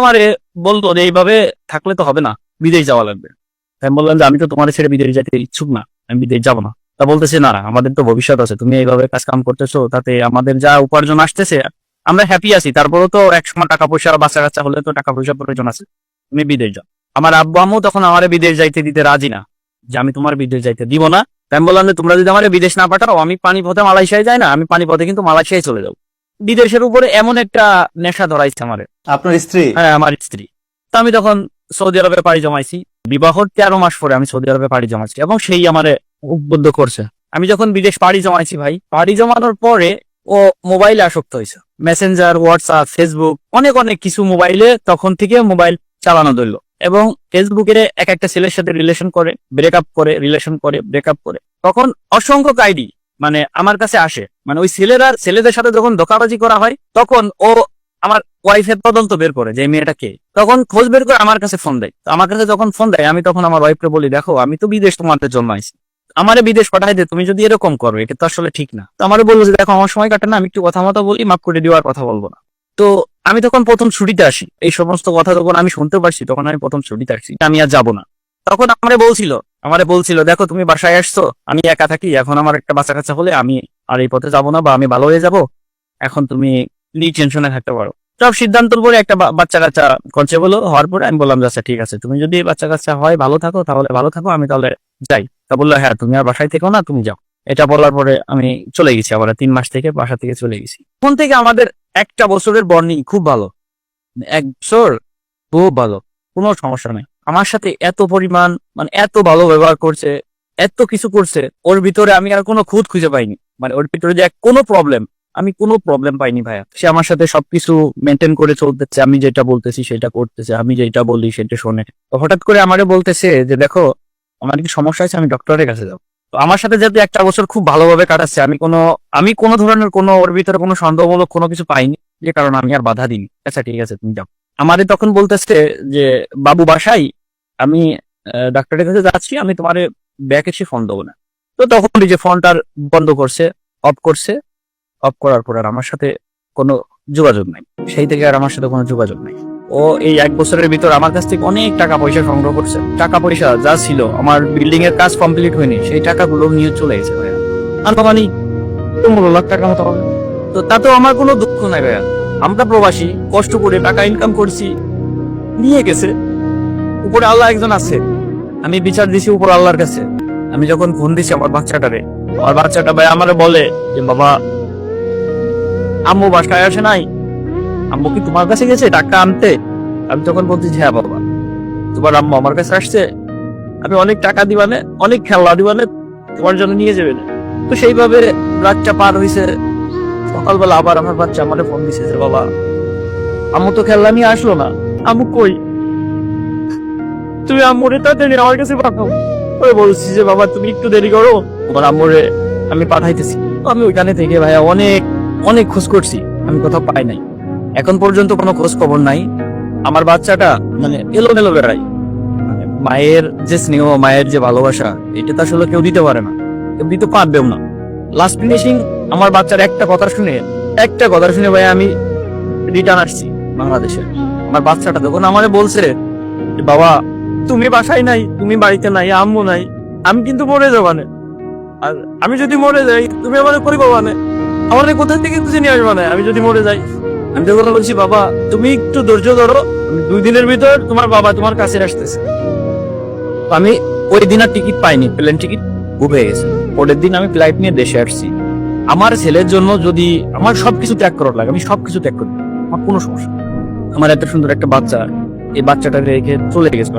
আমারে বলতো যে এইভাবে থাকলে তো হবে না, বিদেশ যাওয়া লাগবে। আমি বললাম যে আমি তো তোমার ছেড়ে বিদেশ যেতে ইচ্ছুক না, আমি বিদেশ যাব না। তা বলতেছে, না আমাদের তো ভবিষ্যৎ আছে, তুমি এইভাবে কাজ কাম করতেছো, তাতে আমাদের যা উপার্জন আসতেছে, আমরা হ্যাপি আছি। তারপরেও তো এক সময় টাকা পয়সা বাচ্চা কাচ্চা হলে তো টাকা পয়সা প্রয়োজন আছে, তুমি বিদেশ যাও। আমার আব্বু আম্মু তখন আমার বিদেশ যাইতে দিতে রাজি না, যে আমি তোমার বিদেশ যাইতে দিব না। তাই আমি বললাম যে, তোমরা যদি আমার বিদেশ না পাঠাও, আমি পানি পথে মালয়েশিয়ায় যাই না, আমি পানি পথে কিন্তু মালয়েশিয়ায় চলে যাব। বিদেশের উপরে এমন একটা নেশা ধরাইছে আমার। আপনার স্ত্রী? হ্যাঁ আমার স্ত্রী। তো আমি তখন সৌদি আরবে পাড়ি জমাইছি। বিবাহর তেরো মাস পরে আমি সৌদি আরবে পাড়ি জমাইছি এবং সেই আমার উদ্বুদ্ধ করছে। আমি যখন বিদেশ পাড়ি জমাইছি ভাই পাড়ি জমানোর পরে ও মোবাইলে আসক্ত হয়েছে। মেসেঞ্জার হোয়াটসঅ্যাপ ফেসবুক অনেক অনেক কিছু মোবাইলে তখন থেকে মোবাইল চালানো ধরলো। এবং ফেসবুকে এক একটা ছেলের সাথে রিলেশন করে ব্রেকআপ করে রিলেশন করে ব্রেকআপ করে। তখন অসংখ্য আইডি মানে আমার কাছে আসে। মানে ওই ছেলেরা, ছেলেদের সাথে যখন ধোকাবাজি করা হয়, তখন ও আমার ওয়াইফের তদন্ত বের করে যে মেয়েটা কে। তখন খোঁজ বের করে আমার কাছে ফোন দেয়। আমার কাছে যখন ফোন দেয়, আমি তখন আমার ওয়াইফকে বলি, দেখো, আমি তো বিদেশ তোমাদের জন্য আইছি আমারে বিদেশ পাঠাই দে, তুমি যদি এরকম করো, এটা তো আসলে ঠিক না। তো আমারে বলল যে, দেখো, আমার সময় কাটে না, আমি একটু কথা মতো বলি, মাফ করে দেওয়ার কথা বলব না। তো আমি তখন প্রথম ছুটিতে আসি। এই সমস্ত কথা যখন আমি শুনতে পারছি, তখন আমি প্রথম ছুটিতে আসছি আমি আর যাব না। তখন আমার বলছিল আমারে বলছিল, দেখো তুমি বাসায় আসছো, আমি একা থাকি, এখন আমার একটা বাচ্চা কাচ্চা হলে আমি আর এই পথে যাব না বা আমি ভালো হয়ে যাব। এখন তুমি প্লিজ টেনশনে থাকতে পারো। সব সিদ্ধান্ত পরে একটা বাচ্চা কাচ্চা করছে বলো হওয়ার পরে আমি বললাম আচ্ছা ঠিক আছে, তুমি যদি বাচ্চা কাচ্চা হয়, ভালো থাকো, তাহলে ভালো থাকো, আমি তাহলে যাই। তা বলল হ্যাঁ তুমি আর বাসায় থেকো না, তুমি যাও। এটা বলার পরে আমি চলে গেছি, আবার তিন মাস থেকে বাসা থেকে চলে গেছি। তখন থেকে আমাদের একটা বছরের বর্ণিং খুব ভালো। এক বছর খুব ভালো, কোনো সমস্যা নেই। আমার সাথে এত পরিমাণ মানে এত ভালো ব্যবহার করছে, এত কিছু করছে, ওর ভিতরে আমি আর কোনো খুঁত খুঁজে পাইনি। মানে ওর ভিতরে যে কোনো প্রবলেম আমি কোনো প্রবলেম পাইনি ভাইয়া। সে আমার সাথে সবকিছু মেনটেন করে চলতেছে, আমি যেটা বলতেছি সেটা করতেছে, আমি যেটা বলি সেটা শোনে। তো হঠাৎ করে আমারে বলতেছে যে, দেখো, আমার কি সমস্যা আছে আমি ডক্টরের কাছে যাব। তো আমার সাথে যাতে একটা বছর খুব ভালোভাবে কাটাচ্ছে, আমি কোনো আমি কোনো ধরনের কোনো, ওর ভিতরে কোনো সন্দেহমূলক কোনো কিছু পাইনি, যে কারণে আমি আর বাধা দিইনি। আচ্ছা ঠিক আছে, তুমি যাও। আমারে তখন বলতেছে যে, বাবু বাসাই আমি ডাক্তারের কাছে যাচ্ছি, আমি তোমার ব্যাক এসে ফোন দেবো না। তো তখন যে ফোনটার বন্ধ করছে অফ করছে অফ করার পর আর আমার সাথে কোনো যোগাযোগ নাই। সেই থেকে আর আমার সাথে কোনো যোগাযোগ নাই। ও এই এক বছরের ভিতর আমার কাছ থেকে অনেক টাকা পয়সা সংগ্রহ করছে। টাকা পয়সা যা ছিল, আমার বিল্ডিং এর কাজ কমপ্লিট হয়নি, সেই টাকাগুলো নিয়ে চলে গেছে ভাইয়া। আনুমানিক পনেরো লাখ টাকা মতো হবে। তো তাতেও আমার কোনো দুঃখ নাই ভাইয়া। আমরা প্রবাসী, কষ্ট করে টাকা ইনকাম করছি। নিয়ে গেছে। উপরে আল্লাহ একজন আছে। আমি বিচার দিছি উপর আল্লাহর কাছে। আমি যখন ফোন দিছি আমার বাচ্চাটারে, আমার বাচ্চাটা ভাই আমারে বলে যে, বাবা, আম্মু বাসায় আসে নাই। আম্মু কি তোমার কাছে গেছে টাকা আনতে? আমি তখন বলছি হ্যাঁ বাবা। তোমার আম্মু আমার কাছে আসছে। আমি অনেক টাকা দিবানে, অনেক খেলনা দিবানে তোমার জন্য নিয়ে যাবে তো সেইভাবে রাতটা পার হয়েছে সকালবেলা আবার আমার বাচ্চা আমারে ফোন দিছে যে, বাবা, আম্মু তো নিয়ে আসলো না। আম্মু কই? তুমি আম্মুরে তাড়াতাড়ি আমার কাছে পাঠাও। ওই বলছি যে, বাবা, তুমি একটু দেরি করো। তোমার আম্মুরে আমি পাঠাইতেছি। আমি ওইখানে থেকে, ভাইয়া, অনেক অনেক খোঁজ করছি। আমি কোথাও পাই নাই। এখন পর্যন্ত কোনো খোঁজ খবর নাই। আমার বাচ্চাটা মানে এলো এলোমেলো বেড়াই মানে মায়ের যে স্নেহ, মায়ের যে ভালোবাসা, এটা তো আসলে কেউ দিতে পারে না। কেউ দিতে পারবেও না। লাস্ট ফিনিশিং আমার বাচ্চার একটা কথা শুনে, একটা কথা শুনে ভাই আমি রিটার্ন আসছি বাংলাদেশে। আমার বাচ্চাটা তখন আমারে বলছে, বাবা, তুমি বাসায় নাই, তুমি বাড়িতে নাই, আম্মু নাই, আমি কিন্তু মরে যাবানে আর আমি যদি মরে যাই, তুমি আমার করি বাবানে আমাদের কোথা থেকে খুঁজে নিয়ে আসবা না আমি যদি মরে যাই? আমি তো কথা বলছি, বাবা, তুমি একটু ধৈর্য ধরো দুই দিনের ভিতর তোমার বাবা তোমার কাছে আসতেছে। আমি ওই দিন আর টিকিট পাইনি প্লেন টিকিট বুক গেছে। পরের দিন আমি ফ্লাইট নিয়ে দেশে আসছি। আমার ছেলের জন্য যদি আমার সবকিছু ত্যাগ করার লাগে, আমি সবকিছু ত্যাগ করি, আমার কোনো সমস্যা আমার এত সুন্দর একটা বাচ্চা, এই বাচ্চাটা রেখে চলে গেছে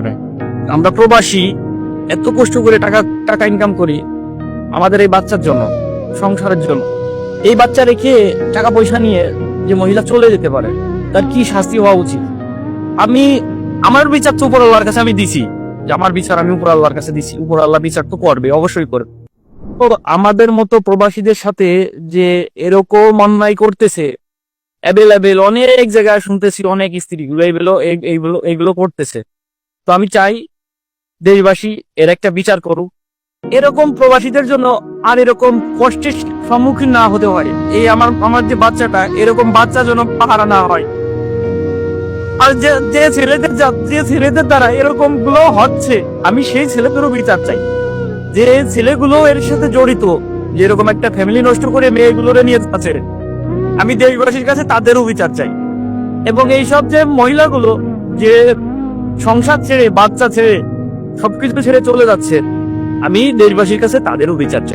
আমরা প্রবাসী, এত কষ্ট করে টাকা টাকা ইনকাম করি, আমাদের এই বাচ্চার জন্য, সংসারের জন্য। এই বাচ্চা রেখে টাকা পয়সা নিয়ে যে মহিলা চলে যেতে পারে, তার কি শাস্তি হওয়া উচিত? আমি, আমার বিচার তো উপর আল্লাহর কাছে আমি দিছি। যে আমার বিচার আমি উপর আল্লাহর কাছে দিছি। উপর আল্লাহ বিচার তো করবে, অবশ্যই করবে। তো আমাদের মতো প্রবাসীদের সাথে যে এরকম অন্যায় করতেছে অ্যাভেলেবেল অনেক জায়গায় শুনতেছি অনেক স্ত্রীগুলো এইগুলো এইগুলো এইগুলো করতেছে। তো আমি চাই দেশবাসী এর একটা বিচার করুক। এরকম প্রবাসীদের জন্য আর এরকম কষ্টের সম্মুখীন না হতে হয়। এই আমার আমার যে বাচ্চাটা, এরকম বাচ্চা যেন পাহারা না হয়। আর যে যে ছেলেদের যে ছেলেদের দ্বারা এরকমগুলো হচ্ছে, আমি সেই ছেলেদেরও বিচার চাই। যে ছেলেগুলো এর সাথে জড়িত, যেরকম একটা ফ্যামিলি নষ্ট করে মেয়েগুলোরে নিয়ে যাচ্ছে। আমি দেশবাসীর কাছে তাদেরও বিচার চাই। এবং এইসব যে মহিলাগুলো, যে সংসার ছেড়ে, বাচ্চা ছেড়ে, সবকিছু ছেড়ে চলে যাচ্ছে, আমি দেশবাসীর কাছে তাদেরও বিচার চাই।